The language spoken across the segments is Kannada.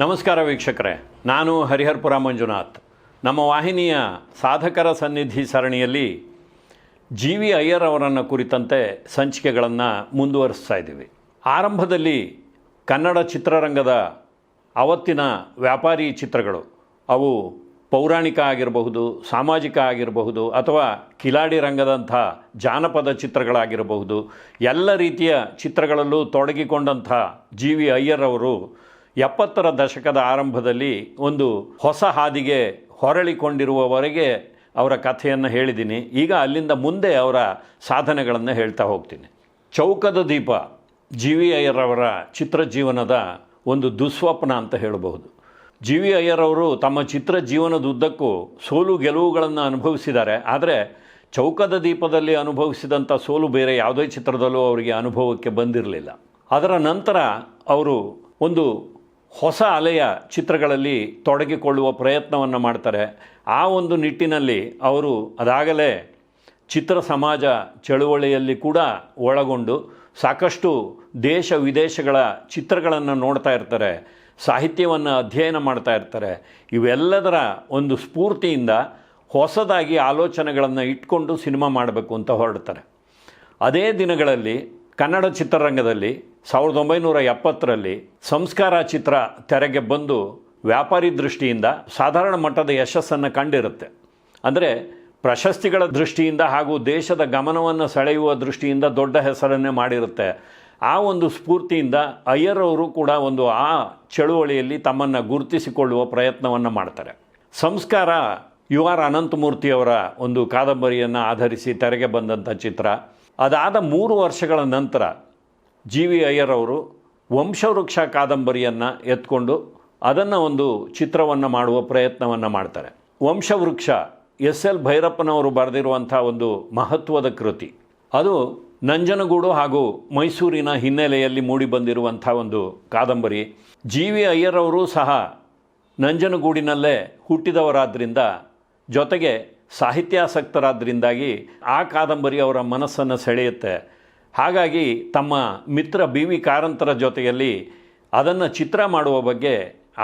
ನಮಸ್ಕಾರ ವೀಕ್ಷಕರೇ, ನಾನು ಹರಿಹರ್ಪುರ ಮಂಜುನಾಥ್. ನಮ್ಮ ವಾಹಿನಿಯ ಸಾಧಕರ ಸನ್ನಿಧಿ ಸರಣಿಯಲ್ಲಿ ಜಿ ವಿ ಅಯ್ಯರ್ ಅವರನ್ನು ಕುರಿತಂತೆ ಸಂಚಿಕೆಗಳನ್ನು ಮುಂದುವರಿಸ್ತಾ ಇದ್ದೀವಿ. ಆರಂಭದಲ್ಲಿ ಕನ್ನಡ ಚಿತ್ರರಂಗದ ಅವತ್ತಿನ ವ್ಯಾಪಾರಿ ಚಿತ್ರಗಳು, ಅವು ಪೌರಾಣಿಕ ಆಗಿರಬಹುದು, ಸಾಮಾಜಿಕ ಆಗಿರಬಹುದು, ಅಥವಾ ಕಿಲಾಡಿ ರಂಗದಂಥ ಜಾನಪದ ಚಿತ್ರಗಳಾಗಿರಬಹುದು, ಎಲ್ಲ ರೀತಿಯ ಚಿತ್ರಗಳಲ್ಲೂ ತೊಡಗಿಕೊಂಡಂಥ ಜಿ ವಿ ಅಯ್ಯರ್ ಅವರು ಎಪ್ಪತ್ತರ ದಶಕದ ಆರಂಭದಲ್ಲಿ ಒಂದು ಹೊಸ ಹಾದಿಗೆ ಹೊರಳಿಕೊಂಡಿರುವವರೆಗೆ ಅವರ ಕಥೆಯನ್ನು ಹೇಳಿದ್ದೀನಿ. ಈಗ ಅಲ್ಲಿಂದ ಮುಂದೆ ಅವರ ಸಾಧನೆಗಳನ್ನು ಹೇಳ್ತಾ ಹೋಗ್ತೀನಿ. ಚೌಕದ ದೀಪ ಜಿ ವಿ ಅಯ್ಯರ್ ಅವರ ಚಿತ್ರಜೀವನದ ಒಂದು ದುಸ್ವಪ್ನ ಅಂತ ಹೇಳಬಹುದು. ಜಿ ವಿ ಅಯ್ಯರ್ ಅವರು ತಮ್ಮ ಚಿತ್ರ ಜೀವನದುದ್ದಕ್ಕೂ ಸೋಲು ಗೆಲುವುಗಳನ್ನು ಅನುಭವಿಸಿದ್ದಾರೆ. ಆದರೆ ಚೌಕದ ದೀಪದಲ್ಲಿ ಅನುಭವಿಸಿದಂಥ ಸೋಲು ಬೇರೆ ಯಾವುದೇ ಚಿತ್ರದಲ್ಲೂ ಅವರಿಗೆ ಅನುಭವಕ್ಕೆ ಬಂದಿರಲಿಲ್ಲ. ಅದರ ನಂತರ ಅವರು ಒಂದು ಹೊಸ ಅಲೆಯ ಚಿತ್ರಗಳಲ್ಲಿ ತೊಡಗಿಕೊಳ್ಳುವ ಪ್ರಯತ್ನವನ್ನು ಮಾಡ್ತಾರೆ. ಆ ಒಂದು ನಿಟ್ಟಿನಲ್ಲಿ ಅವರು ಅದಾಗಲೇ ಚಿತ್ರ ಸಮಾಜ ಚಳುವಳಿಯಲ್ಲಿ ಕೂಡ ಒಳಗೊಂಡು ಸಾಕಷ್ಟು ದೇಶ ವಿದೇಶಗಳ ಚಿತ್ರಗಳನ್ನು ನೋಡ್ತಾ ಇರ್ತಾರೆ, ಸಾಹಿತ್ಯವನ್ನು ಅಧ್ಯಯನ ಮಾಡ್ತಾ ಇರ್ತಾರೆ. ಇವೆಲ್ಲದರ ಒಂದು ಸ್ಫೂರ್ತಿಯಿಂದ ಹೊಸದಾಗಿ ಆಲೋಚನೆಗಳನ್ನು ಇಟ್ಕೊಂಡು ಸಿನಿಮಾ ಮಾಡಬೇಕು ಅಂತ ಹೊರಡ್ತಾರೆ. ಅದೇ ದಿನಗಳಲ್ಲಿ ಕನ್ನಡ ಚಿತ್ರರಂಗದಲ್ಲಿ ಸಾವಿರದ ಒಂಬೈನೂರ ಎಪ್ಪತ್ತರಲ್ಲಿ ಸಂಸ್ಕಾರ ಚಿತ್ರ ತೆರೆಗೆ ಬಂದು ವ್ಯಾಪಾರಿ ದೃಷ್ಟಿಯಿಂದ ಸಾಧಾರಣ ಮಟ್ಟದ ಯಶಸ್ಸನ್ನು ಕಂಡಿರುತ್ತೆ. ಅಂದರೆ ಪ್ರಶಸ್ತಿಗಳ ದೃಷ್ಟಿಯಿಂದ ಹಾಗೂ ದೇಶದ ಗಮನವನ್ನು ಸೆಳೆಯುವ ದೃಷ್ಟಿಯಿಂದ ದೊಡ್ಡ ಹೆಸರನ್ನೇ ಮಾಡಿರುತ್ತೆ. ಆ ಒಂದು ಸ್ಫೂರ್ತಿಯಿಂದ ಅಯ್ಯರ್ ಅವರು ಕೂಡ ಒಂದು ಆ ಚಳುವಳಿಯಲ್ಲಿ ತಮ್ಮನ್ನು ಗುರುತಿಸಿಕೊಳ್ಳುವ ಪ್ರಯತ್ನವನ್ನು ಮಾಡ್ತಾರೆ. ಸಂಸ್ಕಾರ ಯು ಆರ್ ಅನಂತಮೂರ್ತಿಯವರ ಒಂದು ಕಾದಂಬರಿಯನ್ನು ಆಧರಿಸಿ ತೆರೆಗೆ ಬಂದಂಥ ಚಿತ್ರ. ಅದಾದ ಮೂರು ವರ್ಷಗಳ ನಂತರ ಜಿ ವಿ ಅಯ್ಯರ್ ಅವರು ವಂಶವೃಕ್ಷ ಕಾದಂಬರಿಯನ್ನು ಎತ್ಕೊಂಡು ಅದನ್ನು ಒಂದು ಚಿತ್ರವನ್ನು ಮಾಡುವ ಪ್ರಯತ್ನವನ್ನು ಮಾಡ್ತಾರೆ. ವಂಶವೃಕ್ಷ ಎಸ್ ಎಲ್ ಭೈರಪ್ಪನವರು ಬರೆದಿರುವಂಥ ಒಂದು ಮಹತ್ವದ ಕೃತಿ. ಅದು ನಂಜನಗೂಡು ಹಾಗೂ ಮೈಸೂರಿನ ಹಿನ್ನೆಲೆಯಲ್ಲಿ ಮೂಡಿಬಂದಿರುವಂಥ ಒಂದು ಕಾದಂಬರಿ. ಜಿ ವಿ ಅಯ್ಯರ್ ಅವರು ಸಹ ನಂಜನಗೂಡಿನಲ್ಲೇ ಹುಟ್ಟಿದವರಾದ್ದರಿಂದ ಜೊತೆಗೆ ಸಾಹಿತ್ಯಾಸಕ್ತರಾದ್ದರಿಂದಾಗಿ ಆ ಕಾದಂಬರಿ ಅವರ ಮನಸ್ಸನ್ನು ಸೆಳೆಯುತ್ತೆ. ಹಾಗಾಗಿ ತಮ್ಮ ಮಿತ್ರ ಬಿ ವಿ ಕಾರಂತರ ಜೊತೆಯಲ್ಲಿ ಅದನ್ನು ಚಿತ್ರ ಮಾಡುವ ಬಗ್ಗೆ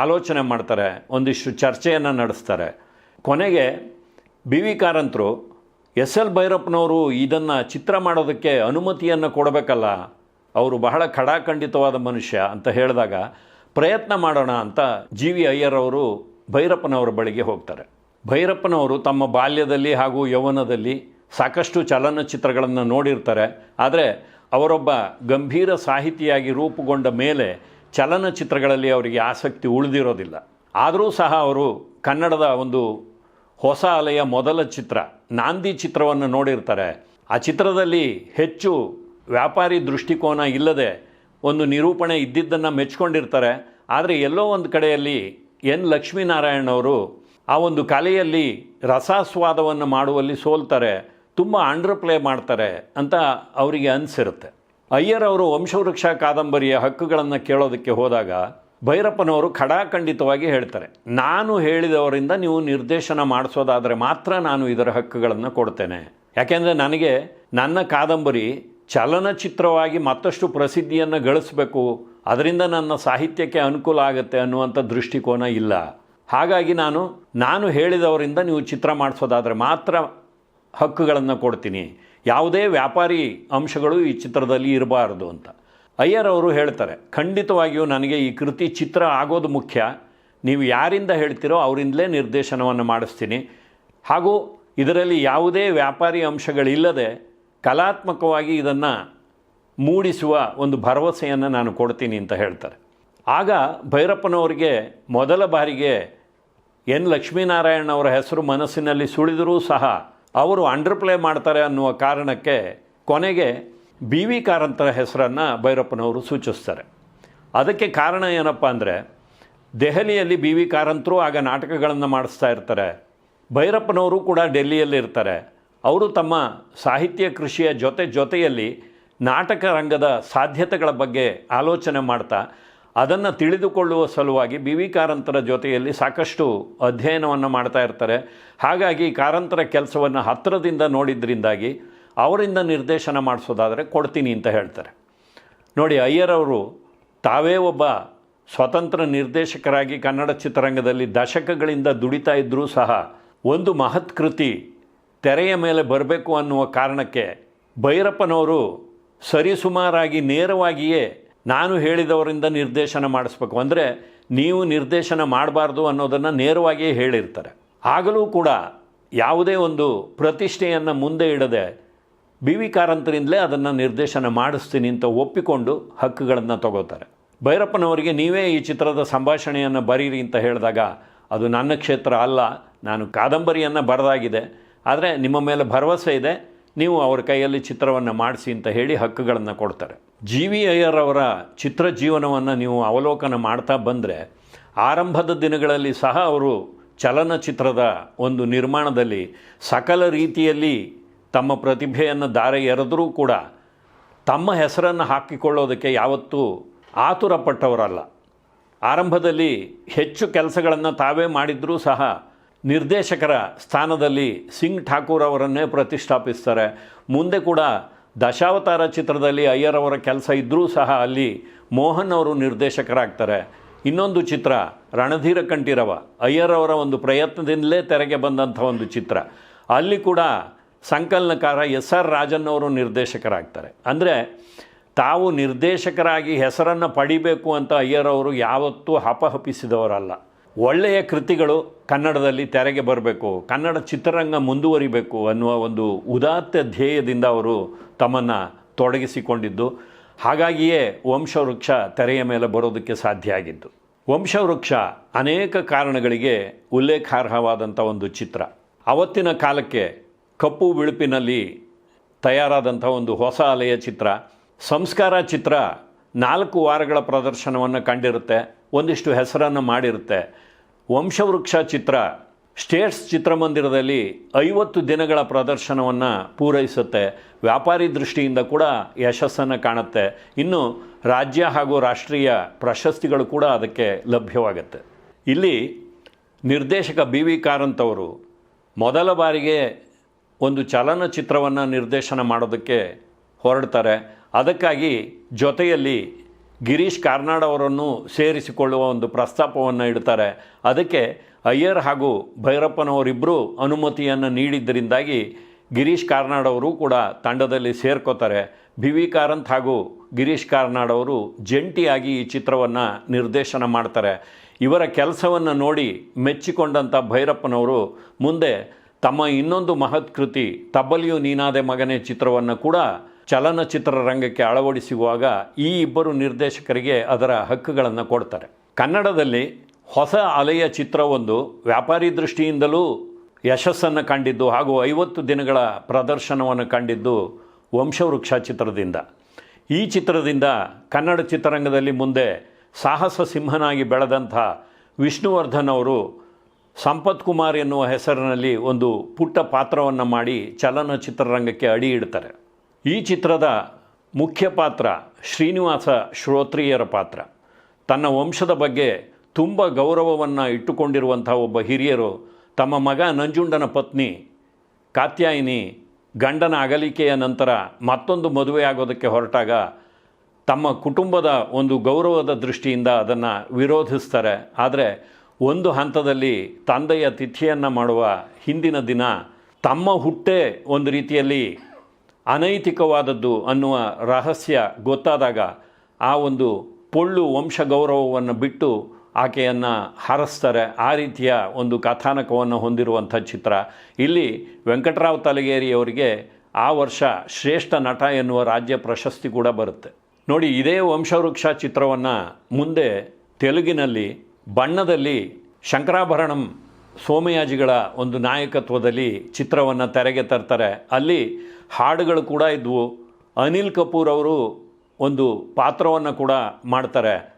ಆಲೋಚನೆ ಮಾಡ್ತಾರೆ, ಒಂದಿಷ್ಟು ಚರ್ಚೆಯನ್ನು ನಡೆಸ್ತಾರೆ. ಕೊನೆಗೆ ಬಿ ವಿ ಕಾರಂತರು, ಎಸ್ ಎಲ್ ಭೈರಪ್ಪನವರು ಇದನ್ನು ಚಿತ್ರ ಮಾಡೋದಕ್ಕೆ ಅನುಮತಿಯನ್ನು ಕೊಡಬೇಕಲ್ಲ, ಅವರು ಬಹಳ ಖಡಾಖಂಡಿತವಾದ ಮನುಷ್ಯ ಅಂತ ಹೇಳಿದಾಗ ಪ್ರಯತ್ನ ಮಾಡೋಣ ಅಂತ ಜಿ ವಿ ಅಯ್ಯರ್ ಅವರು ಭೈರಪ್ಪನವರ ಬಳಿಗೆ ಹೋಗ್ತಾರೆ. ಭೈರಪ್ಪನವರು ತಮ್ಮ ಬಾಲ್ಯದಲ್ಲಿ ಹಾಗೂ ಯೌವನದಲ್ಲಿ ಸಾಕಷ್ಟು ಚಲನಚಿತ್ರಗಳನ್ನು ನೋಡಿರ್ತಾರೆ. ಆದರೆ ಅವರೊಬ್ಬ ಗಂಭೀರ ಸಾಹಿತಿಯಾಗಿ ರೂಪುಗೊಂಡ ಮೇಲೆ ಚಲನಚಿತ್ರಗಳಲ್ಲಿ ಅವರಿಗೆ ಆಸಕ್ತಿ ಉಳಿದಿರೋದಿಲ್ಲ. ಆದರೂ ಸಹ ಅವರು ಕನ್ನಡದ ಒಂದು ಹೊಸ ಅಲೆಯ ಮೊದಲ ಚಿತ್ರ, ನಾಂದಿ ಚಿತ್ರವನ್ನು ನೋಡಿರ್ತಾರೆ. ಆ ಚಿತ್ರದಲ್ಲಿ ಹೆಚ್ಚು ವ್ಯಾಪಾರಿ ದೃಷ್ಟಿಕೋನ ಇಲ್ಲದೆ ಒಂದು ನಿರೂಪಣೆ ಇದ್ದಿದ್ದನ್ನು ಮೆಚ್ಕೊಂಡಿರ್ತಾರೆ. ಆದರೆ ಎಲ್ಲೋ ಒಂದು ಕಡೆಯಲ್ಲಿ ಎನ್ ಲಕ್ಷ್ಮೀನಾರಾಯಣ್ ಅವರು ಆ ಒಂದು ಕಲೆಯಲ್ಲಿ ರಸಾಸ್ವಾದವನ್ನು ಮಾಡುವಲ್ಲಿ ಸೋಲ್ತಾರೆ. ತುಂಬ ಅಂಡರ್ ಪ್ಲೇ ಮಾಡ್ತಾರೆ ಅಂತ ಅವರಿಗೆ ಅನಿಸಿರುತ್ತೆ. ಅಯ್ಯರ್ ಅವರು ವಂಶವೃಕ್ಷ ಕಾದಂಬರಿಯ ಹಕ್ಕುಗಳನ್ನು ಕೇಳೋದಕ್ಕೆ ಹೋದಾಗ ಭೈರಪ್ಪನವರು ಖಡಾಖಂಡಿತವಾಗಿ ಹೇಳ್ತಾರೆ, ನಾನು ಹೇಳಿದವರಿಂದ ನೀವು ನಿರ್ದೇಶನ ಮಾಡಿಸೋದಾದರೆ ಮಾತ್ರ ನಾನು ಇದರ ಹಕ್ಕುಗಳನ್ನು ಕೊಡ್ತೇನೆ. ಯಾಕೆಂದರೆ ನನಗೆ ನನ್ನ ಕಾದಂಬರಿ ಚಲನಚಿತ್ರವಾಗಿ ಮತ್ತಷ್ಟು ಪ್ರಸಿದ್ಧಿಯನ್ನು ಗಳಿಸಬೇಕು, ಅದರಿಂದ ನನ್ನ ಸಾಹಿತ್ಯಕ್ಕೆ ಅನುಕೂಲ ಆಗುತ್ತೆ ಅನ್ನುವಂಥ ದೃಷ್ಟಿಕೋನ ಇಲ್ಲ. ಹಾಗಾಗಿ ನಾನು ನಾನು ಹೇಳಿದವರಿಂದ ನೀವು ಚಿತ್ರ ಮಾಡಿಸೋದಾದರೆ ಮಾತ್ರ ಹಕ್ಕುಗಳನ್ನು ಕೊಡ್ತೀನಿ. ಯಾವುದೇ ವ್ಯಾಪಾರಿ ಅಂಶಗಳು ಈ ಚಿತ್ರದಲ್ಲಿ ಇರಬಾರದು ಅಂತ. ಅಯ್ಯರ್ ಅವರು ಹೇಳ್ತಾರೆ, ಖಂಡಿತವಾಗಿಯೂ ನನಗೆ ಈ ಕೃತಿ ಚಿತ್ರ ಆಗೋದು ಮುಖ್ಯ. ನೀವು ಯಾರಿಂದ ಹೇಳ್ತೀರೋ ಅವರಿಂದಲೇ ನಿರ್ದೇಶನವನ್ನು ಮಾಡಿಸ್ತೀನಿ. ಹಾಗೂ ಇದರಲ್ಲಿ ಯಾವುದೇ ವ್ಯಾಪಾರಿ ಅಂಶಗಳಿಲ್ಲದೆ ಕಲಾತ್ಮಕವಾಗಿ ಇದನ್ನು ಮೂಡಿಸುವ ಒಂದು ಭರವಸೆಯನ್ನು ನಾನು ಕೊಡ್ತೀನಿ ಅಂತ ಹೇಳ್ತಾರೆ. ಆಗ ಭೈರಪ್ಪನವರಿಗೆ ಮೊದಲ ಬಾರಿಗೆ ಎನ್ ಲಕ್ಷ್ಮೀನಾರಾಯಣ್ ಅವರ ಹೆಸರು ಮನಸ್ಸಿನಲ್ಲಿ ಸುಳಿದರೂ ಸಹ ಅವರು ಅಂಡರ್ ಪ್ಲೇ ಮಾಡ್ತಾರೆ ಅನ್ನುವ ಕಾರಣಕ್ಕೆ ಕೊನೆಗೆ ಬಿ ವಿ ಕಾರಂತರ ಹೆಸರನ್ನು ಭೈರಪ್ಪನವರು ಸೂಚಿಸ್ತಾರೆ. ಅದಕ್ಕೆ ಕಾರಣ ಏನಪ್ಪ ಅಂದರೆ, ದೆಹಲಿಯಲ್ಲಿ ಬಿ ವಿ ಕಾರಂತರು ಆಗ ನಾಟಕಗಳನ್ನು ಮಾಡಿಸ್ತಾ ಇರ್ತಾರೆ. ಭೈರಪ್ಪನವರು ಕೂಡ ಡೆಲ್ಲಿಯಲ್ಲಿ ಇರ್ತಾರೆ. ಅವರು ತಮ್ಮ ಸಾಹಿತ್ಯ ಕೃಷಿಯ ಜೊತೆ ಜೊತೆಯಲ್ಲಿ ನಾಟಕ ರಂಗದ ಸಾಧ್ಯತೆಗಳ ಬಗ್ಗೆ ಆಲೋಚನೆ ಮಾಡ್ತಾ ಅದನ್ನು ತಿಳಿದುಕೊಳ್ಳುವ ಸಲುವಾಗಿ ಬಿ ವಿ ಕಾರಂತರ ಜೊತೆಯಲ್ಲಿ ಸಾಕಷ್ಟು ಅಧ್ಯಯನವನ್ನು ಮಾಡ್ತಾ ಇರ್ತಾರೆ. ಹಾಗಾಗಿ ಕಾರಂತರ ಕೆಲಸವನ್ನು ಹತ್ತಿರದಿಂದ ನೋಡಿದ್ರಿಂದಾಗಿ ಅವರಿಂದ ನಿರ್ದೇಶನ ಮಾಡಿಸೋದಾದರೆ ಕೊಡ್ತೀನಿ ಅಂತ ಹೇಳ್ತಾರೆ. ನೋಡಿ ಅಯ್ಯರ್ ಅವರು ತಾವೇ ಒಬ್ಬ ಸ್ವತಂತ್ರ ನಿರ್ದೇಶಕರಾಗಿ ಕನ್ನಡ ಚಿತ್ರರಂಗದಲ್ಲಿ ದಶಕಗಳಿಂದ ದುಡಿತಾ ಇದ್ದರೂ ಸಹ ಒಂದು ಮಹತ್ ಕೃತಿ ತೆರೆಯ ಮೇಲೆ ಬರಬೇಕು ಅನ್ನುವ ಕಾರಣಕ್ಕೆ ಭೈರಪ್ಪನವರು ಸರಿಸುಮಾರಾಗಿ ನೇರವಾಗಿಯೇ ನಾನು ಹೇಳಿದವರಿಂದ ನಿರ್ದೇಶನ ಮಾಡಿಸ್ಬೇಕು. ಅಂದರೆ ನೀವು ನಿರ್ದೇಶನ ಮಾಡಬಾರ್ದು ಅನ್ನೋದನ್ನು ನೇರವಾಗಿಯೇ ಹೇಳಿರ್ತಾರೆ. ಆಗಲೂ ಕೂಡ ಯಾವುದೇ ಒಂದು ಪ್ರತಿಷ್ಠೆಯನ್ನು ಮುಂದೆ ಇಡದೆ ಬಿ ವಿ ಕಾರಂತರಿಂದಲೇ ಅದನ್ನು ನಿರ್ದೇಶನ ಮಾಡಿಸ್ತೀನಿ ಅಂತ ಒಪ್ಪಿಕೊಂಡು ಹಕ್ಕುಗಳನ್ನು ತಗೋತಾರೆ. ಭೈರಪ್ಪನವರಿಗೆ ನೀವೇ ಈ ಚಿತ್ರದ ಸಂಭಾಷಣೆಯನ್ನು ಬರೀರಿ ಅಂತ ಹೇಳಿದಾಗ ಅದು ನನ್ನ ಕ್ಷೇತ್ರ ಅಲ್ಲ, ನಾನು ಕಾದಂಬರಿಯನ್ನು ಬರೆದಾಗಿದೆ. ಆದರೆ ನಿಮ್ಮ ಮೇಲೆ ಭರವಸೆ ಇದೆ ನೀವು ಅವರ ಕೈಯಲ್ಲಿ ಚಿತ್ರವನ್ನು ಮಾಡಿಸಿ ಅಂತ ಹೇಳಿ ಹಕ್ಕುಗಳನ್ನು ಕೊಡ್ತಾರೆ. ಜಿ ವಿ ಅಯ್ಯರ್ ಅವರ ಚಿತ್ರ ಜೀವನವನ್ನು ನೀವು ಅವಲೋಕನ ಮಾಡ್ತಾ ಬಂದರೆ ಆರಂಭದ ದಿನಗಳಲ್ಲಿ ಸಹ ಅವರು ಚಲನಚಿತ್ರದ ಒಂದು ನಿರ್ಮಾಣದಲ್ಲಿ ಸಕಲ ರೀತಿಯಲ್ಲಿ ತಮ್ಮ ಪ್ರತಿಭೆಯನ್ನು ದಾರೆ ಎರೆದರೂ ಕೂಡ ತಮ್ಮ ಹೆಸರನ್ನು ಹಾಕಿಕೊಳ್ಳೋದಕ್ಕೆ ಯಾವತ್ತೂ ಆತುರಪಟ್ಟವರಲ್ಲ. ಆರಂಭದಲ್ಲಿ ಹೆಚ್ಚು ಕೆಲಸಗಳನ್ನು ತಾವೇ ಮಾಡಿದರೂ ಸಹ ನಿರ್ದೇಶಕರ ಸ್ಥಾನದಲ್ಲಿ ಸಿಂಗ್ ಠಾಕೂರ್ ಅವರನ್ನೇ ಪ್ರತಿಷ್ಠಾಪಿಸ್ತಾರೆ. ಮುಂದೆ ಕೂಡ ದಶಾವತಾರ ಚಿತ್ರದಲ್ಲಿ ಅಯ್ಯರ್ ಅವರ ಕೆಲಸ ಇದ್ದರೂ ಸಹ ಅಲ್ಲಿ ಮೋಹನ್ ಅವರು ನಿರ್ದೇಶಕರಾಗ್ತಾರೆ. ಇನ್ನೊಂದು ಚಿತ್ರ, ರಣಧೀರ ಕಂಠೀರವ, ಅಯ್ಯರ್ ಅವರ ಒಂದು ಪ್ರಯತ್ನದಿಂದಲೇ ತೆರೆಗೆ ಬಂದಂಥ ಒಂದು ಚಿತ್ರ. ಅಲ್ಲಿ ಕೂಡ ಸಂಕಲನಕಾರ ಎಸ್ ಆರ್ ರಾಜನ್ ಅವರು ನಿರ್ದೇಶಕರಾಗ್ತಾರೆ. ಅಂದರೆ ತಾವು ನಿರ್ದೇಶಕರಾಗಿ ಹೆಸರನ್ನು ಪಡಿಬೇಕು ಅಂತ ಅಯ್ಯರ್ ಅವರು ಯಾವತ್ತೂ ಹಪಹಪಿಸಿದವರಲ್ಲ. ಒಳ್ಳೆಯ ಕೃತಿಗಳು ಕನ್ನಡದಲ್ಲಿ ತೆರೆಗೆ ಬರಬೇಕು, ಕನ್ನಡ ಚಿತ್ರರಂಗ ಮುಂದುವರಿಬೇಕು ಅನ್ನುವ ಒಂದು ಉದಾತ್ತ ಧ್ಯೇಯದಿಂದ ಅವರು ತಮ್ಮನ್ನು ತೊಡಗಿಸಿಕೊಂಡಿದ್ದು, ಹಾಗಾಗಿಯೇ ವಂಶವೃಕ್ಷ ತೆರೆಯ ಮೇಲೆ ಬರೋದಕ್ಕೆ ಸಾಧ್ಯ ಆಗಿದ್ದು. ವಂಶವೃಕ್ಷ ಅನೇಕ ಕಾರಣಗಳಿಗೆ ಉಲ್ಲೇಖಾರ್ಹವಾದಂಥ ಒಂದು ಚಿತ್ರ. ಅವತ್ತಿನ ಕಾಲಕ್ಕೆ ಕಪ್ಪು ಬಿಳುಪಿನಲ್ಲಿ ತಯಾರಾದಂಥ ಒಂದು ಹೊಸ ಅಲೆಯ ಚಿತ್ರ. ಸಂಸ್ಕಾರ ಚಿತ್ರ ನಾಲ್ಕು ವಾರಗಳ ಪ್ರದರ್ಶನವನ್ನು ಕಂಡಿರುತ್ತೆ. ಒಂದಿಷ್ಟು ಹೆಸರನ್ನು ಮಾಡಿರುತ್ತೆ. ವಂಶವೃಕ್ಷ ಚಿತ್ರ, ಸ್ಟೇಟ್ಸ್ ಚಿತ್ರಮಂದಿರದಲ್ಲಿ ಐವತ್ತು ದಿನಗಳ ಪ್ರದರ್ಶನವನ್ನು ಪೂರೈಸುತ್ತೆ. ವ್ಯಾಪಾರಿ ದೃಷ್ಟಿಯಿಂದ ಕೂಡ ಯಶಸ್ಸನ್ನು ಕಾಣುತ್ತೆ. ಇನ್ನು ರಾಜ್ಯ ಹಾಗೂ ರಾಷ್ಟ್ರೀಯ ಪ್ರಶಸ್ತಿಗಳು ಕೂಡ ಅದಕ್ಕೆ ಲಭ್ಯವಾಗುತ್ತೆ. ಇಲ್ಲಿ ನಿರ್ದೇಶಕ ಬಿ ವಿ ಕಾರಂತ್ ಅವರು ಮೊದಲ ಬಾರಿಗೆ ಒಂದು ಚಲನಚಿತ್ರವನ್ನು ನಿರ್ದೇಶನ ಮಾಡೋದಕ್ಕೆ ಹೊರಡ್ತಾರೆ. ಅದಕ್ಕಾಗಿ ಜೊತೆಯಲ್ಲಿ ಗಿರೀಶ್ ಕಾರ್ನಾಡ್ ಅವರನ್ನು ಸೇರಿಸಿಕೊಳ್ಳುವ ಒಂದು ಪ್ರಸ್ತಾಪವನ್ನು ಇಡ್ತಾರೆ. ಅದಕ್ಕೆ ಅಯ್ಯರ್ ಹಾಗೂ ಭೈರಪ್ಪನವರಿಬ್ಬರು ಅನುಮತಿಯನ್ನು ನೀಡಿದ್ದರಿಂದಾಗಿ ಗಿರೀಶ್ ಕಾರ್ನಾಡ್ ಅವರು ಕೂಡ ತಂಡದಲ್ಲಿ ಸೇರ್ಕೋತಾರೆ. ಬಿ ವಿ ಕಾರಂತ್ ಹಾಗೂ ಗಿರೀಶ್ ಕಾರ್ನಾಡ್ ಅವರು ಜಂಟಿಯಾಗಿ ಈ ಚಿತ್ರವನ್ನು ನಿರ್ದೇಶನ ಮಾಡ್ತಾರೆ. ಇವರ ಕೆಲಸವನ್ನು ನೋಡಿ ಮೆಚ್ಚಿಕೊಂಡಂಥ ಭೈರಪ್ಪನವರು ಮುಂದೆ ತಮ್ಮ ಇನ್ನೊಂದು ಮಹತ್ಕೃತಿ ತಬ್ಬಲಿಯು ನೀನಾದೆ ಮಗನೇ ಚಿತ್ರವನ್ನು ಕೂಡ ಚಲನಚಿತ್ರ ರಂಗಕ್ಕೆ ಅಳವಡಿಸುವಾಗ ಈ ಇಬ್ಬರು ನಿರ್ದೇಶಕರಿಗೆ ಅದರ ಹಕ್ಕುಗಳನ್ನು ಕೊಡ್ತಾರೆ. ಕನ್ನಡದಲ್ಲಿ ಹೊಸ ಅಲೆಯ ಚಿತ್ರವೊಂದು ವ್ಯಾಪಾರಿ ದೃಷ್ಟಿಯಿಂದಲೂ ಯಶಸ್ಸನ್ನು ಕಂಡಿದ್ದು ಹಾಗೂ ಐವತ್ತು ದಿನಗಳ ಪ್ರದರ್ಶನವನ್ನು ಕಂಡಿದ್ದು ವಂಶವೃಕ್ಷ ಚಿತ್ರದಿಂದ. ಈ ಚಿತ್ರದಿಂದ ಕನ್ನಡ ಚಿತ್ರರಂಗದಲ್ಲಿ ಮುಂದೆ ಸಾಹಸ ಸಿಂಹನಾಗಿ ಬೆಳೆದಂಥ ವಿಷ್ಣುವರ್ಧನ್ ಅವರು ಸಂಪತ್ ಕುಮಾರ್ ಎನ್ನುವ ಹೆಸರಿನಲ್ಲಿ ಒಂದು ಪುಟ್ಟ ಪಾತ್ರವನ್ನು ಮಾಡಿ ಚಲನಚಿತ್ರರಂಗಕ್ಕೆ ಅಡಿ ಇಡ್ತಾರೆ. ಈ ಚಿತ್ರದ ಮುಖ್ಯ ಪಾತ್ರ ಶ್ರೀನಿವಾಸ ಶ್ರೋತ್ರಿಯರ ಪಾತ್ರ. ತನ್ನ ವಂಶದ ಬಗ್ಗೆ ತುಂಬ ಗೌರವವನ್ನು ಇಟ್ಟುಕೊಂಡಿರುವಂಥ ಒಬ್ಬ ಹಿರಿಯರು ತಮ್ಮ ಮಗ ನಂಜುಂಡನ ಪತ್ನಿ ಕಾತ್ಯಾಯಿನಿ ಗಂಡನ ಅಗಲಿಕೆಯ ನಂತರ ಮತ್ತೊಂದು ಮದುವೆ ಆಗೋದಕ್ಕೆ ಹೊರಟಾಗ ತಮ್ಮ ಕುಟುಂಬದ ಒಂದು ಗೌರವದ ದೃಷ್ಟಿಯಿಂದ ಅದನ್ನು ವಿರೋಧಿಸ್ತಾರೆ. ಆದರೆ ಒಂದು ಹಂತದಲ್ಲಿ ತಂದೆಯ ತಿಥಿಯನ್ನು ಮಾಡುವ ಹಿಂದಿನ ದಿನ ತಮ್ಮ ಹುಟ್ಟೆ ಒಂದು ರೀತಿಯಲ್ಲಿ ಅನೈತಿಕವಾದದ್ದು ಅನ್ನುವ ರಹಸ್ಯ ಗೊತ್ತಾದಾಗ ಆ ಒಂದು ಪೊಳ್ಳು ವಂಶ ಗೌರವವನ್ನು ಬಿಟ್ಟು ಆಕೆಯನ್ನು ಹರಸ್ತಾರೆ. ಆ ರೀತಿಯ ಒಂದು ಕಥಾನಕವನ್ನು ಹೊಂದಿರುವಂಥ ಚಿತ್ರ. ಇಲ್ಲಿ ವೆಂಕಟರಾವ್ ತಲಗೇರಿಯವರಿಗೆ ಆ ವರ್ಷ ಶ್ರೇಷ್ಠ ನಟ ಎನ್ನುವ ರಾಜ್ಯ ಪ್ರಶಸ್ತಿ ಕೂಡ ಬರುತ್ತೆ. ನೋಡಿ, ಇದೇ ವಂಶವೃಕ್ಷ ಚಿತ್ರವನ್ನು ಮುಂದೆ ತೆಲುಗಿನಲ್ಲಿ ಬಣ್ಣದಲ್ಲಿ ಶಂಕರಾಭರಣಂ ಸೋಮಯಾಜಿಗಳ ಒಂದು ನಾಯಕತ್ವದಲ್ಲಿ ಚಿತ್ರವನ್ನು ತೆರೆಗೆ ತರ್ತಾರೆ. ಅಲ್ಲಿ ಹಾಡುಗಳು ಕೂಡ ಇದ್ವು. ಅನಿಲ್ ಕಪೂರ್ ಅವರು ಒಂದು ಪಾತ್ರವನ್ನು ಕೂಡ ಮಾಡ್ತಾರೆ.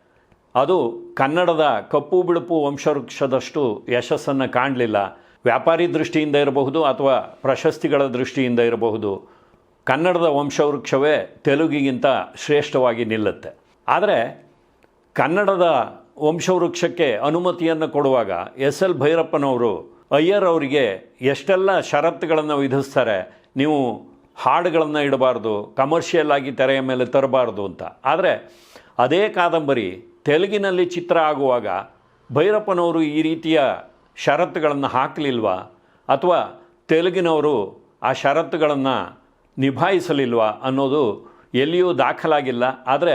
ಅದು ಕನ್ನಡದ ಕಪ್ಪು ಬಿಳುಪು ವಂಶವೃಕ್ಷದಷ್ಟು ಯಶಸ್ಸನ್ನು ಕಾಣಲಿಲ್ಲ. ವ್ಯಾಪಾರಿ ದೃಷ್ಟಿಯಿಂದ ಇರಬಹುದು ಅಥವಾ ಪ್ರಶಸ್ತಿಗಳ ದೃಷ್ಟಿಯಿಂದ ಇರಬಹುದು. ಕನ್ನಡದ ವಂಶವೃಕ್ಷವೇ ತೆಲುಗಿಗಿಂತ ಶ್ರೇಷ್ಠವಾಗಿ ನಿಲ್ಲುತ್ತೆ. ಆದರೆ ಕನ್ನಡದ ವಂಶವೃಕ್ಷಕ್ಕೆ ಅನುಮತಿಯನ್ನು ಕೊಡುವಾಗ ಎಸ್ ಎಲ್ ಭೈರಪ್ಪನವರು, ಅಯ್ಯರ್ ಅವರಿಗೆ ಎಷ್ಟೆಲ್ಲ ಷರತ್ತುಗಳನ್ನು ವಿಧಿಸ್ತಾರೆ, ನೀವು ಹಾಡುಗಳನ್ನು ಇಡಬಾರ್ದು ಕಮರ್ಷಿಯಲ್ ಆಗಿ ತೆರೆಯ ಮೇಲೆ ತರಬಾರ್ದು ಅಂತ. ಆದರೆ ಅದೇ ಕಾದಂಬರಿ ತೆಲುಗಿನಲ್ಲಿ ಚಿತ್ರ ಆಗುವಾಗ ಭೈರಪ್ಪನವರು ಈ ರೀತಿಯ ಷರತ್ತುಗಳನ್ನು ಹಾಕಲಿಲ್ವಾ? ಅಥವಾ ತೆಲುಗಿನವರು ಆ ಷರತ್ತುಗಳನ್ನು ನಿಭಾಯಿಸಲಿಲ್ವಾ ಅನ್ನೋದು ಎಲ್ಲಿಯೂ ದಾಖಲಾಗಿಲ್ಲ. ಆದರೆ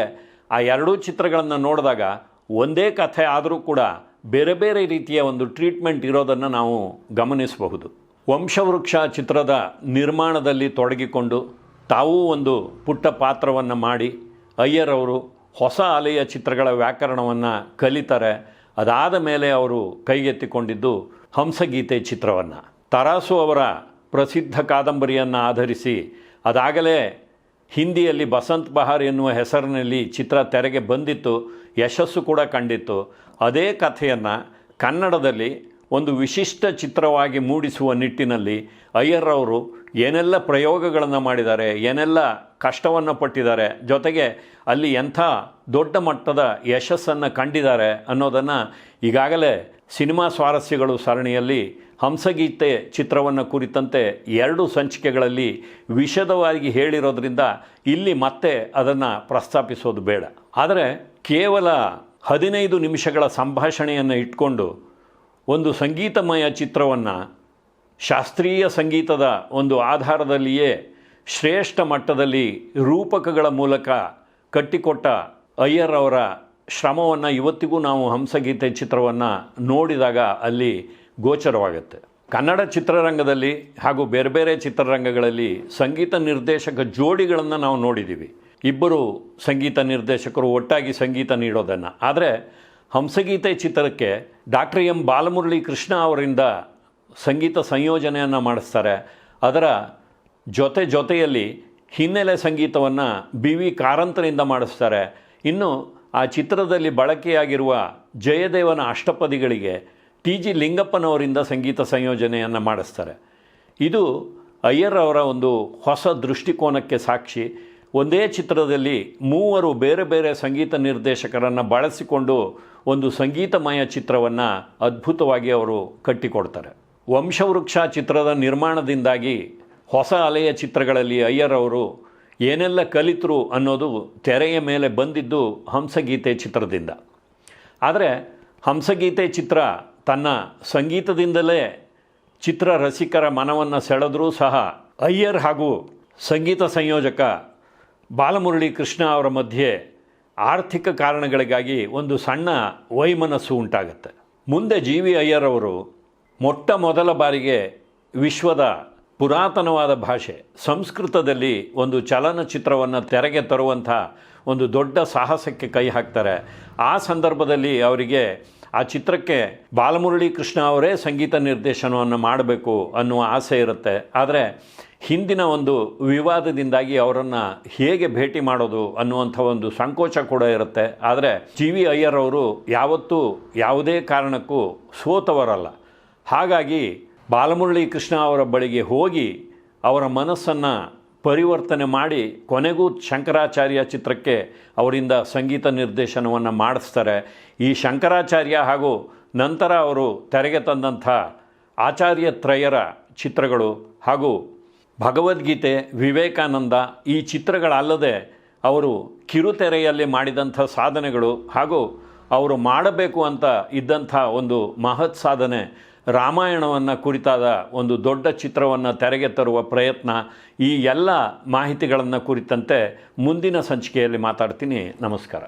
ಆ ಎರಡೂ ಚಿತ್ರಗಳನ್ನು ನೋಡಿದಾಗ ಒಂದೇ ಕಥೆ ಆದರೂ ಕೂಡ ಬೇರೆ ಬೇರೆ ರೀತಿಯ ಒಂದು ಟ್ರೀಟ್ಮೆಂಟ್ ಇರೋದನ್ನು ನಾವು ಗಮನಿಸಬಹುದು. ವಂಶವೃಕ್ಷ ಚಿತ್ರದ ನಿರ್ಮಾಣದಲ್ಲಿ ತೊಡಗಿಕೊಂಡು ತಾವೂ ಒಂದು ಪುಟ್ಟ ಪಾತ್ರವನ್ನು ಮಾಡಿ ಅಯ್ಯರ್ ಅವರು ಹೊಸ ಅಲೆಯ ಚಿತ್ರಗಳ ವ್ಯಾಕರಣವನ್ನು ಕಲಿತಾರೆ, ಅದಾದ ಮೇಲೆ ಅವರು ಕೈಗೆತ್ತಿಕೊಂಡಿದ್ದು ಹಂಸಗೀತೆ ಚಿತ್ರವನ್ನು. ತರಾಸು ಅವರ ಪ್ರಸಿದ್ಧ ಕಾದಂಬರಿಯನ್ನು ಆಧರಿಸಿ ಅದಾಗಲೇ ಹಿಂದಿಯಲ್ಲಿ ಬಸಂತ್ ಬಹಾರ್ ಎನ್ನುವ ಹೆಸರಿನಲ್ಲಿ ಚಿತ್ರ ತೆರೆಗೆ ಬಂದಿತ್ತು, ಯಶಸ್ಸು ಕೂಡ ಕಂಡಿತ್ತು. ಅದೇ ಕಥೆಯನ್ನು ಕನ್ನಡದಲ್ಲಿ ಒಂದು ವಿಶಿಷ್ಟ ಚಿತ್ರವಾಗಿ ಮೂಡಿಸುವ ನಿಟ್ಟಿನಲ್ಲಿ ಅಯ್ಯರ್ ಅವರು ಏನೆಲ್ಲ ಪ್ರಯೋಗಗಳನ್ನು ಮಾಡಿದ್ದಾರೆ, ಏನೆಲ್ಲ ಕಷ್ಟವನ್ನು ಪಟ್ಟಿದ್ದಾರೆ, ಜೊತೆಗೆ ಅಲ್ಲಿ ಎಂಥ ದೊಡ್ಡ ಮಟ್ಟದ ಯಶಸ್ಸನ್ನು ಕಂಡಿದ್ದಾರೆ ಅನ್ನೋದನ್ನು ಈಗಾಗಲೇ ಸಿನಿಮಾ ಸ್ವಾರಸ್ಯಗಳು ಸರಣಿಯಲ್ಲಿ ಹಂಸಗೀತೆ ಚಿತ್ರವನ್ನು ಕುರಿತಂತೆ ಎರಡು ಸಂಚಿಕೆಗಳಲ್ಲಿ ವಿಷದವಾಗಿ ಹೇಳಿರೋದ್ರಿಂದ ಇಲ್ಲಿ ಮತ್ತೆ ಅದನ್ನು ಪ್ರಸ್ತಾಪಿಸೋದು ಬೇಡ. ಆದರೆ ಕೇವಲ ಹದಿನೈದು ನಿಮಿಷಗಳ ಸಂಭಾಷಣೆಯನ್ನು ಇಟ್ಕೊಂಡು ಒಂದು ಸಂಗೀತಮಯ ಚಿತ್ರವನ್ನು ಶಾಸ್ತ್ರೀಯ ಸಂಗೀತದ ಒಂದು ಆಧಾರದಲ್ಲಿಯೇ ಶ್ರೇಷ್ಠ ಮಟ್ಟದಲ್ಲಿ ರೂಪಕಗಳ ಮೂಲಕ ಕಟ್ಟಿಕೊಟ್ಟ ಅಯ್ಯರ್ ಅವರ ಶ್ರಮವನ್ನು ಇವತ್ತಿಗೂ ನಾವು ಹಂಸಗೀತೆ ಚಿತ್ರವನ್ನು ನೋಡಿದಾಗ ಅಲ್ಲಿ ಗೋಚರವಾಗುತ್ತೆ. ಕನ್ನಡ ಚಿತ್ರರಂಗದಲ್ಲಿ ಹಾಗೂ ಬೇರೆ ಬೇರೆ ಚಿತ್ರರಂಗಗಳಲ್ಲಿ ಸಂಗೀತ ನಿರ್ದೇಶಕ ಜೋಡಿಗಳನ್ನು ನಾವು ನೋಡಿದ್ದೀವಿ ಇಬ್ಬರು ಸಂಗೀತ ನಿರ್ದೇಶಕರು ಒಟ್ಟಾಗಿ ಸಂಗೀತ ನೀಡೋದನ್ನು. ಆದರೆ ಹಂಸಗೀತೆ ಚಿತ್ರಕ್ಕೆ ಡಾಕ್ಟರ್ ಎಂ ಬಾಲಮುರಳಿ ಕೃಷ್ಣ ಅವರಿಂದ ಸಂಗೀತ ಸಂಯೋಜನೆಯನ್ನು ಮಾಡಿಸ್ತಾರೆ. ಅದರ ಜೊತೆ ಜೊತೆಯಲ್ಲಿ ಹಿನ್ನೆಲೆ ಸಂಗೀತವನ್ನು ಬಿ ವಿ ಕಾರಂತರಿಂದ ಮಾಡಿಸ್ತಾರೆ. ಇನ್ನು ಆ ಚಿತ್ರದಲ್ಲಿ ಬಳಕೆಯಾಗಿರುವ ಜಯದೇವನ ಅಷ್ಟಪದಿಗಳಿಗೆ ಟಿ ಜಿ ಲಿಂಗಪ್ಪನವರಿಂದ ಸಂಗೀತ ಸಂಯೋಜನೆಯನ್ನು ಮಾಡಿಸ್ತಾರೆ. ಇದು ಅಯ್ಯರ್ ಅವರ ಒಂದು ಹೊಸ ದೃಷ್ಟಿಕೋನಕ್ಕೆ ಸಾಕ್ಷಿ. ಒಂದೇ ಚಿತ್ರದಲ್ಲಿ ಮೂವರು ಬೇರೆ ಬೇರೆ ಸಂಗೀತ ನಿರ್ದೇಶಕರನ್ನು ಬಳಸಿಕೊಂಡು ಒಂದು ಸಂಗೀತಮಯ ಚಿತ್ರವನ್ನು ಅದ್ಭುತವಾಗಿ ಅವರು ಕಟ್ಟಿಕೊಡ್ತಾರೆ. ವಂಶವೃಕ್ಷ ಚಿತ್ರದ ನಿರ್ಮಾಣದಿಂದಾಗಿ ಹೊಸ ಅಲೆಯ ಚಿತ್ರಗಳಲ್ಲಿ ಅಯ್ಯರ್ ಅವರು ಏನೆಲ್ಲ ಕಲಿತರು ಅನ್ನೋದು ತೆರೆಯ ಮೇಲೆ ಬಂದಿದ್ದು ಹಂಸಗೀತೆ ಚಿತ್ರದಿಂದ. ಆದರೆ ಹಂಸಗೀತೆ ಚಿತ್ರ ತನ್ನ ಸಂಗೀತದಿಂದಲೇ ಚಿತ್ರ ರಸಿಕರ ಮನವನ್ನು ಸೆಳೆದರೂ ಸಹ ಅಯ್ಯರ್ ಹಾಗೂ ಸಂಗೀತ ಸಂಯೋಜಕ ಬಾಲಮುರಳಿ ಕೃಷ್ಣ ಅವರ ಮಧ್ಯೆ ಆರ್ಥಿಕ ಕಾರಣಗಳಿಗಾಗಿ ಒಂದು ಸಣ್ಣ ವೈಮನಸ್ಸು ಉಂಟಾಗುತ್ತೆ. ಮುಂದೆ ಜಿ ವಿ ಅಯ್ಯರ್ ಅವರು ಮೊಟ್ಟ ಮೊದಲ ಬಾರಿಗೆ ವಿಶ್ವದ ಪುರಾತನವಾದ ಭಾಷೆ, ಸಂಸ್ಕೃತದಲ್ಲಿ ಒಂದು ಚಲನಚಿತ್ರವನ್ನು ತೆರೆಗೆ ತರುವಂಥ ಒಂದು ದೊಡ್ಡ ಸಾಹಸಕ್ಕೆ ಕೈ ಹಾಕ್ತಾರೆ. ಆ ಸಂದರ್ಭದಲ್ಲಿ ಅವರಿಗೆ ಆ ಚಿತ್ರಕ್ಕೆ ಬಾಲಮುರಳಿ ಕೃಷ್ಣ ಅವರೇ ಸಂಗೀತ ನಿರ್ದೇಶನವನ್ನು ಮಾಡಬೇಕು ಅನ್ನುವ ಆಸೆ ಇರುತ್ತೆ. ಆದರೆ ಹಿಂದಿನ ಒಂದು ವಿವಾದದಿಂದಾಗಿ ಅವರನ್ನು ಹೇಗೆ ಭೇಟಿ ಮಾಡೋದು ಅನ್ನುವಂಥ ಒಂದು ಸಂಕೋಚ ಕೂಡ ಇರುತ್ತೆ. ಆದರೆ ಜಿ ವಿ ಅಯ್ಯರ್ ಅವರು ಯಾವತ್ತೂ ಯಾವುದೇ ಕಾರಣಕ್ಕೂ ಸೋತವರಲ್ಲ. ಹಾಗಾಗಿ ಬಾಲಮುರಳಿ ಕೃಷ್ಣ ಅವರ ಬಳಿಗೆ ಹೋಗಿ ಅವರ ಮನಸ್ಸನ್ನು ಪರಿವರ್ತನೆ ಮಾಡಿ ಕೊನೆಗೂ ಶಂಕರಾಚಾರ್ಯ ಚಿತ್ರಕ್ಕೆ ಅವರಿಂದ ಸಂಗೀತ ನಿರ್ದೇಶನವನ್ನು ಮಾಡಿಸ್ತಾರೆ. ಈ ಶಂಕರಾಚಾರ್ಯ ಹಾಗೂ ನಂತರ ಅವರು ತೆರೆಗೆ ತಂದಂಥ ಆಚಾರ್ಯ ತ್ರಯರ ಚಿತ್ರಗಳು ಹಾಗೂ ಭಗವದ್ಗೀತೆ ವಿವೇಕಾನಂದ ಈ ಚಿತ್ರಗಳಲ್ಲದೆ ಅವರು ಕಿರುತೆರೆಯಲ್ಲಿ ಮಾಡಿದಂಥ ಸಾಧನೆಗಳು ಹಾಗೂ ಅವರು ಮಾಡಬೇಕು ಅಂತ ಇದ್ದಂಥ ಒಂದು ಮಹತ್ ಸಾಧನೆ ರಾಮಾಯಣವನ್ನು ಕುರಿತಾದ ಒಂದು ದೊಡ್ಡ ಚಿತ್ರವನ್ನು ತೆರೆಗೆ ತರುವ ಪ್ರಯತ್ನ ಈ ಎಲ್ಲ ಮಾಹಿತಿಗಳನ್ನು ಕುರಿತಂತೆ ಮುಂದಿನ ಸಂಚಿಕೆಯಲ್ಲಿ ಮಾತಾಡ್ತೀನಿ. ನಮಸ್ಕಾರ.